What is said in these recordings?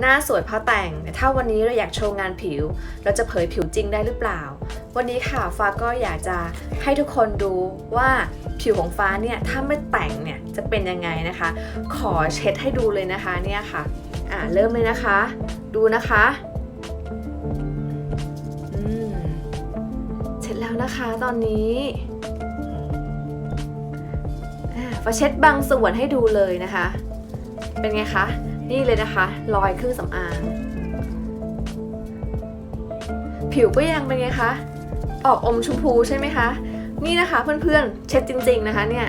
หน้าสวยเพราะแต่งแต่ถ้าวันนี้เราอยากโชว์งานผิว เราจะเผยผิวจริงได้หรือเปล่า วันนี้ค่ะฟ้าก็อยากจะให้ทุกคนดูว่าผิวของฟ้าเนี่ยถ้าไม่แต่งเนี่ยจะเป็นยังไงนะคะ ขอเช็ดให้ดูเลยนะคะเนี่ยค่ะ อ่าเริ่มเลยนะคะ ดูนะคะอืมเสร็จแล้วนะคะตอนนี้อ่าฟ้าเช็ดบางส่วนให้ดูเลยนะคะ เป็นไงคะ นี่เลยนะคะ รอยเครื่องสำอาง ผิวก็ยังเป็นไงคะ ออกอมชมพูใช่ไหมคะ นี่นะคะเพื่อนๆ เช็ดจริง ๆนะคะเนี่ย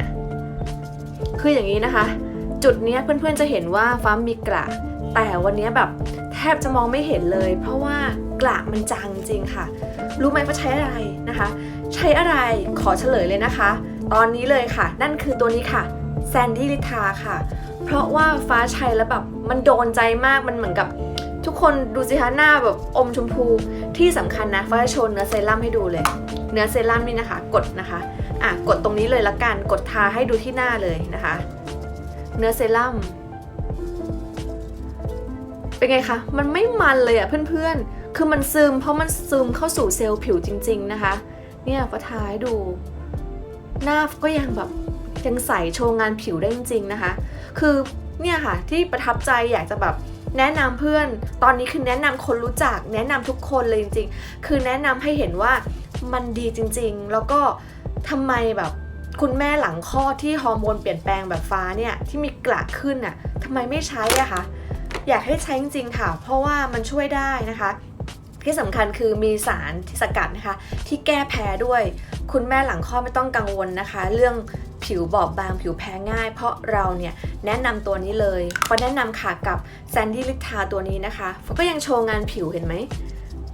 คืออย่างนี้นะคะ จุดนี้เพื่อนๆจะเห็นว่าฟ้ามีกระแต่วันนี้แบบแทบจะมองไม่เห็นเลย เพราะว่ากระมันจางจริงค่ะ รู้ไหมว่าใช้อะไรนะคะ ใช้อะไรขอเฉลยเลยนะคะ ตอนนี้เลยค่ะ นั่นคือตัวนี้ค่ะแซนดี้ลิทาค่ะ เพราะว่าฟ้าใช้แล้วแบบมันโดนใจมากมันเหมือนกับทุกคนดูสิคะหน้าแบบอมชมพูที่สำคัญนะฟ้าจะโชว์เนื้อเซรั่มให้ดูเลย เนื้อเซรั่มนี่นะคะ กดนะคะอะกดตรงนี้เลยละกันกดทาให้ดูที่หน้าเลยนะคะ เนื้อเซรั่มเป็นไงคะมันไม่มันเลยอะเพื่อนๆ คือมันซึมเพราะมันซึมเข้าสู่เซลล์ผิวจริง ๆนะคะ เนี่ยฟ้าทาให้ดู หน้าก็ยังแบบ ยังใส่โชว์งานผิวได้จริงๆนะคะ คือเนี่ยค่ะที่ประทับใจอยากจะแบบแนะนำเพื่อน ตอนนี้คือแนะนำคนรู้จัก แนะนำทุกคนเลยจริงๆ คือแนะนำให้เห็นว่ามันดีจริงๆ แล้วก็ทำไมแบบคุณแม่หลังคลอดที่ฮอร์โมนเปลี่ยนแปลงแบบฟ้าเนี่ยที่มีกระขึ้นอะทำไมไม่ใช้อะคะอยากให้ใช้จริงๆค่ะ เพราะว่ามันช่วยได้นะคะ ที่สำคัญคือมีสารสกัดนะคะ ที่แก้แพ้ด้วย คุณแม่หลังคลอดไม่ต้องกังวลนะคะ เรื่อง ผิวบอบบางผิวแพ้ง่าย เพราะเราเนี่ยแนะนำตัวนี้เลยก็แนะนำค่ะกับแซนดี้ลิทาตัวนี้นะคะฟก็ยังโชว์งานผิวเห็นไหม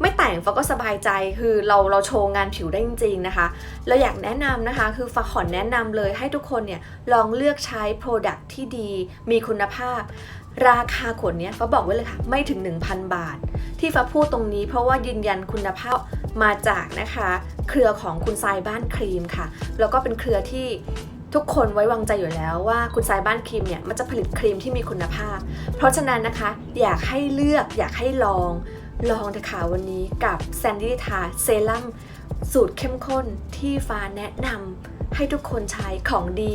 ไม่แต่งฟ้าก็สบายใจคือเราเราโชว์งานผิวได้จริงๆนะคะ เราอยากแนะนำนะคะ คือฟ้าขอแนะนำเลยให้ทุกคนเนี่ยลองเลือกใช้ Product ที่ดี มีคุณภาพ ราคาขวดนี้ฟ้าบอกไว้เลยค่ะ ไม่ถึง 1,000 บาท ที่ฟ้าพูดตรงนี้เพราะว่ายืนยันคุณภาพมาจากนะคะ เครือของคุณทรายบ้านครีมค่ะ แล้วก็เป็นเครือที่ ทุกคนไว้วางใจอยู่แล้วว่าคุณทรายบ้านครีมเนี่ยมันจะผลิตครีมที่มีคุณภาพ เพราะฉะนั้นนะคะอยากให้เลือกอยากให้ลองลองเถอะค่ะวันนี้กับแซนดี้ทาเซรั่มสูตรเข้มข้นที่ฟ้าแนะนำให้ทุกคนใช้ของดี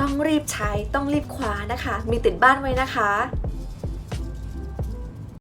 ต้องรีบใช้ต้องรีบคว้านะคะ มีติดบ้านไว้นะคะ